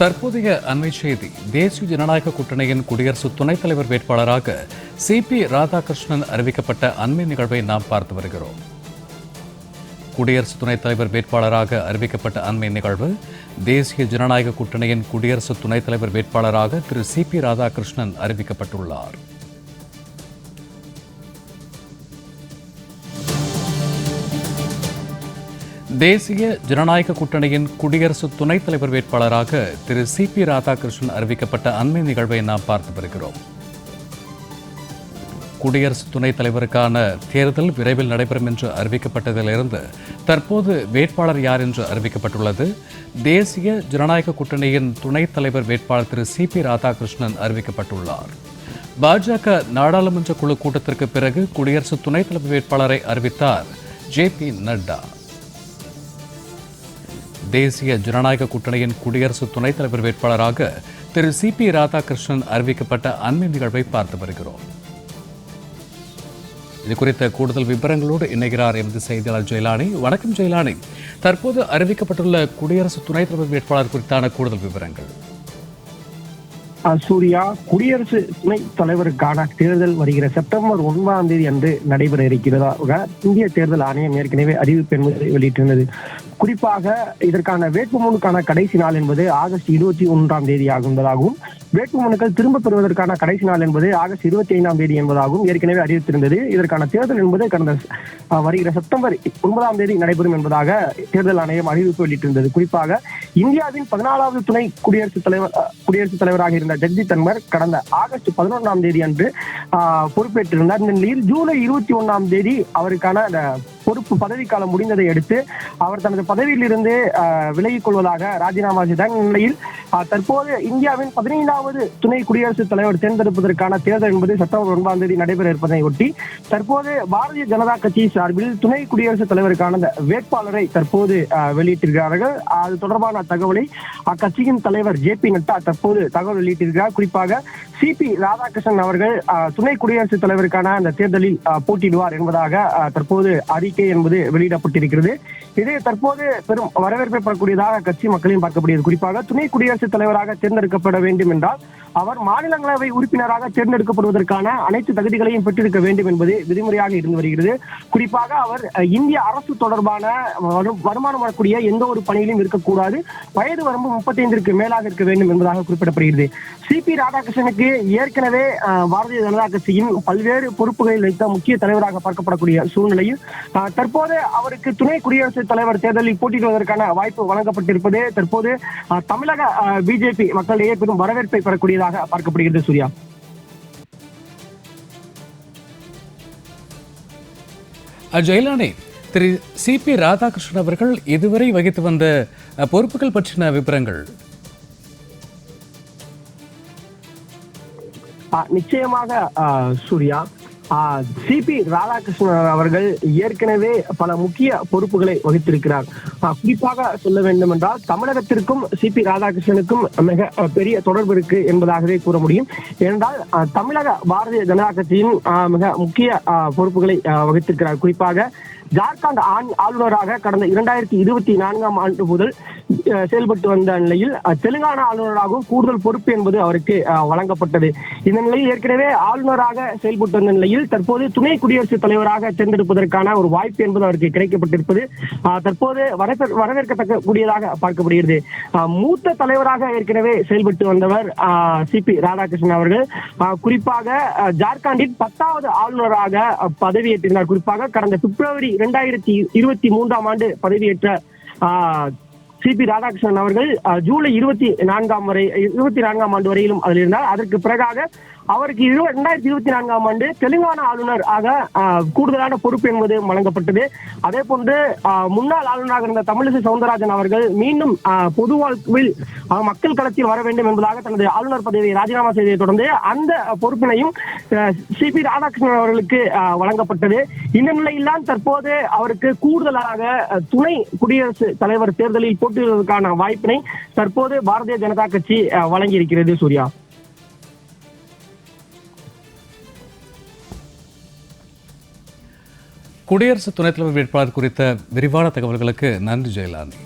தற்போதைய அண்மை செய்தி. தேசிய ஜனநாயக கூட்டணியின் குடியரசு துணைத் தலைவர் வேட்பாளராக சி பி ராதாகிருஷ்ணன் அறிவிக்கப்பட்ட அண்மை நிகழ்வை நாம் பார்த்து வருகிறோம். குடியரசு துணைத் தலைவர் வேட்பாளராக அறிவிக்கப்பட்ட அண்மை நிகழ்வு தேசிய ஜனநாயக கூட்டணியின் குடியரசு துணைத் தலைவர் வேட்பாளராக திரு சி பி ராதாகிருஷ்ணன் அறிவிக்கப்பட்டுள்ளார். தேசிய ஜனநாயக கூட்டணியின் குடியரசு துணைத் தலைவர் வேட்பாளராக திரு சி பி ராதாகிருஷ்ணன் அறிவிக்கப்பட்ட அண்மை நிகழ்வை நாம் பார்த்து வருகிறோம். குடியரசு துணைத் தலைவருக்கான தேர்தல் விரைவில் நடைபெறும் என்று அறிவிக்கப்பட்டதிலிருந்து தற்போது வேட்பாளர் யார் என்று அறிவிக்கப்பட்டுள்ளது. தேசிய ஜனநாயக கூட்டணியின் துணைத் தலைவர் வேட்பாளர் திரு சி பி ராதாகிருஷ்ணன் அறிவிக்கப்பட்டுள்ளார். பாஜக நாடாளுமன்ற குழு கூட்டத்திற்கு பிறகு குடியரசு துணைத் தலைவர் வேட்பாளரை அறிவித்தார் ஜே பி நட்டா. தேசிய ஜனநாயக கூட்டணியின் குடியரசு துணைத் தலைவர் வேட்பாளராக திரு சி பி ராதாகிருஷ்ணன் அறிவிக்கப்பட்ட அண்மை நிகழ்வை பார்த்து வருகிறோம். இது குறித்த கூடுதல் விவரங்களோடு இணைகிறார் எமது செய்தியாளர் ஜெயலானி. வணக்கம் ஜெயலானி. தற்போது அறிவிக்கப்பட்டுள்ள குடியரசு துணைத் தலைவர் வேட்பாளர் குறித்தான கூடுதல் விவரங்கள். சூர்யா குடியரசு துணைத் தலைவருக்கான தேர்தல் வருகிற செப்டம்பர் ஒன்பதாம் தேதி அன்று நடைபெற இருக்கிறதாக இந்திய தேர்தல் ஆணையம் ஏற்கனவே அறிவிப்பு என்பதை வெளியிட்டிருந்தது. குறிப்பாக இதற்கான வேட்புமனுக்கான கடைசி நாள் என்பது ஆகஸ்ட் இருபத்தி ஒன்றாம் தேதி என்பதாகவும் வேட்புமனுக்கள் திரும்ப பெறுவதற்கான கடைசி நாள் என்பது ஆகஸ்ட் இருபத்தி ஐந்தாம் தேதி என்பதாகவும் ஏற்கனவே அறிவித்திருந்தது. இதற்கான தேர்தல் என்பது கடந்த வருகிற செப்டம்பர் ஒன்பதாம் தேதி நடைபெறும் என்பதாக தேர்தல் ஆணையம் அறிவிப்பு வெளியிட்டிருந்தது. குறிப்பாக இந்தியாவின் பதினாலாவது துணை குடியரசுத் தலைவர் குடியரசுத் தலைவராக இருந்த ஜெகதீப் தன்வர் கடந்த ஆகஸ்ட் பதினொன்றாம் தேதி அன்று பொறுப்பேற்றிருந்தார். இந்த நிலையில் ஜூலை இருபத்தி ஒன்றாம் தேதி அவருக்கான பொறுப்பு பதவி காலம் முடிந்ததை அடுத்து அவர் தனது பதவியிலிருந்து விலகிக் கொள்வதாக ராஜினாமா செய்தார். நிலையில் தற்போது இந்தியாவின் பதினைந்தாவது துணை குடியரசுத் தலைவர் தேர்ந்தெடுப்பதற்கான தேர்தல் என்பது செப்டம்பர் ஒன்பதாம் தேதி நடைபெற இருப்பதை ஒட்டி தற்போது பாரதிய ஜனதா கட்சி சார்பில் துணை குடியரசுத் தலைவருக்கான வேட்பாளரை தற்போது வெளியிட்டிருக்கிறார்கள். அது தொடர்பான தகவலை அக்கட்சியின் தலைவர் ஜே பி நட்டா தற்போது தகவல் வெளியிட்டிருக்கிறார். குறிப்பாக சி பி ராதாகிருஷ்ணன் அவர்கள் ஆஹ், துணை குடியரசுத் தலைவருக்கான அந்த தேர்தலில் ஆஹ், போட்டியிடுவார் என்பதாக தற்போது அறிக்கை என்பது வெளியிடப்பட்டிருக்கிறது. இது தற்போது பெரும் வரவேற்பை பெறக்கூடியதாக கட்சி மக்களையும் பார்க்கப்படுகிறது குறிப்பாக துணை குடியரசுத் தலைவராக தேர்ந்தெடுக்கப்பட வேண்டும் என்றால் அவர் மாநிலங்களவை உறுப்பினராக தேர்ந்தெடுக்கப்படுவதற்கான அனைத்து தகுதிகளையும் பெற்றிருக்க வேண்டும் என்பது விதிமுறையாக இருந்து வருகிறது. குறிப்பாக அவர் இந்திய அரசு தொடர்பான வருமானம் வரக்கூடிய எந்த ஒரு பணியிலும் இருக்கக்கூடாது. வயது வரம்பு முப்பத்தைந்திற்கு மேலாக இருக்க வேண்டும் என்பதாக குறிப்பிடப்படுகிறது. சி. பி. ராதாகிருஷ்ணனுக்கு ஏற்கனவே பாரதிய ஜனதா கட்சியின் பல்வேறு பொறுப்புகளில் வைத்த முக்கிய தலைவராக பார்க்கப்படக்கூடிய சூழ்நிலையில் தற்போது அவருக்கு துணை குடியரசுத் தலைவர் தேர்தலில் போட்டியிடுவதற்கான வாய்ப்பு வழங்கப்பட்டிருப்பது தற்போது தமிழக பிஜேபி மக்களிடையே பெரும் வரவேற்பை பெறக்கூடிய பெறக்கூடியதாக பார்க்கப்படுகிறது சூர்யா. ஜெயலானி திரு சி பி ராதாகிருஷ்ணன் அவர்கள் இதுவரை வகித்து வந்த பொறுப்புகள் பற்றின விவரங்கள் நிச்சயமாக சூர்யா சிபி ராதாகிருஷ்ணன் அவர்கள் ஏற்கனவே பல முக்கிய பொறுப்புகளை வகித்திருக்கிறார். குறிப்பாக சொல்ல வேண்டும் என்றால் தமிழகத்திற்கும் சிபி ராதாகிருஷ்ணனுக்கும் மிக பெரிய தொடர்பு இருக்கு என்பதாகவே கூற முடியும். ஏனென்றால் தமிழக பாரதிய ஜனதா கட்சியின் மிக முக்கிய பொறுப்புகளை வகித்திருக்கிறார். குறிப்பாக ஜார்க்கண்ட் ஆண் ஆளுநராக கடந்த இரண்டாயிரத்தி இருபத்தி நான்காம் ஆண்டு முதல் செயல்பட்டு வந்த நிலையில் தெலுங்கானா ஆளுநராகவும் கூடுதல் பொறுப்பு என்பது அவருக்கு வழங்கப்பட்டது. இந்த நிலையில் ஏற்கனவே ஆளுநராக செயல்பட்டு வந்த நிலையில் தற்போது துணை குடியரசுத் தலைவராக தேர்ந்தெடுப்பதற்கான ஒரு வாய்ப்பு என்பது அவருக்கு கிடைக்கப்பட்டிருப்பது தற்போது வரவேற்கத்தக்க கூடியதாக பார்க்கப்படுகிறது. அஹ், மூத்த தலைவராக ஏற்கனவே செயல்பட்டு வந்தவர் சி பி ராதாகிருஷ்ணன் அவர்கள். குறிப்பாக ஜார்க்கண்டின் பத்தாவது ஆளுநராக அஹ், பதவியேற்றிருந்தார் குறிப்பாக கடந்த பிப்ரவரி இரண்டாயிரத்தி இருபத்தி மூன்றாம் ஆண்டு பதவியேற்ற சி பி ராதாகிருஷ்ணன் அவர்கள் ஜூலை இருபத்தி நான்காம் வரை இருபத்தி நான்காம் ஆண்டு வரையிலும் அதில் இருந்தார். அதற்கு பிறகாக அவருக்கு இரு- இரண்டாயிரத்தி இருபத்தி நான்காம் ஆண்டு தெலுங்கானா ஆளுநர் ஆக கூடுதலான பொறுப்பு என்பது வழங்கப்பட்டது. அதே போன்று அஹ், முன்னாள் ஆளுநராக இருந்த தமிழிசை சவுந்தரராஜன் அவர்கள் மீண்டும் பொது வாழ்வில் மக்கள் களத்தில் வர வேண்டும் என்பதாக தனது ஆளுநர் பதவியை ராஜினாமா செய்ததை தொடர்ந்து அந்த பொறுப்பினையும் சி. பி. ராதாகிருஷ்ணன் அவர்களுக்கு வழங்கப்பட்டது. இந்த நிலையில்தான் தற்போது அவருக்கு கூடுதலாக துணை குடியரசு தலைவர் தேர்தலில் போட்டியிடுவதற்கான வாய்ப்பினை தற்போது பாரதிய ஜனதா கட்சி வழங்கியிருக்கிறது சூர்யா. குடியரசு துணைத் தலைவர் வேட்பாளர் குறித்த விரிவான தகவல்களுக்கு நன்றி ஜெயலாந்தி